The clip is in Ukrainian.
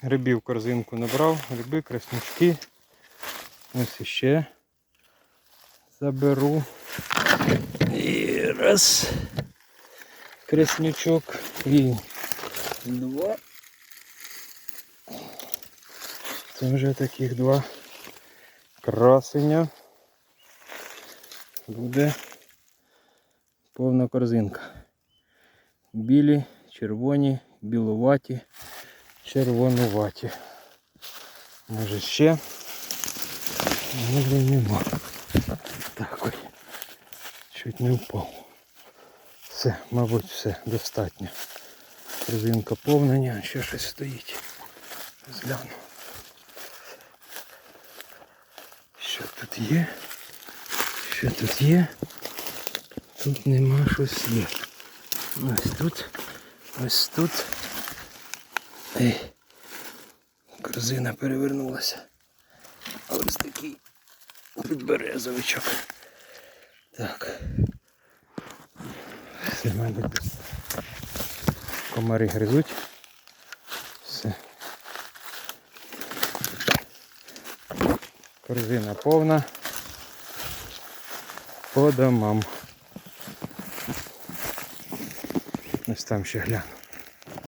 Грибів корзинку набрав, гриби, краснючки. Ось іще заберу. І раз. Краснючок. І два. Це вже таких два красення. Буде повна корзинка. Білі, червоні, білуваті, червонуваті. Може ще? Може нема. Так ой. Чуть не впав. Все, мабуть, все достатньо. Корзинка повна, ні, ще щось стоїть. Згляну. Що тут є? Що тут є? Тут нема щось є. Ось тут. Ось тут. Ей. Корзина перевернулася. Ось такий підберезовичок. Так. Все, мабуть, комари гризуть. Все. Корзина повна. По домам. Ось там ще гляну.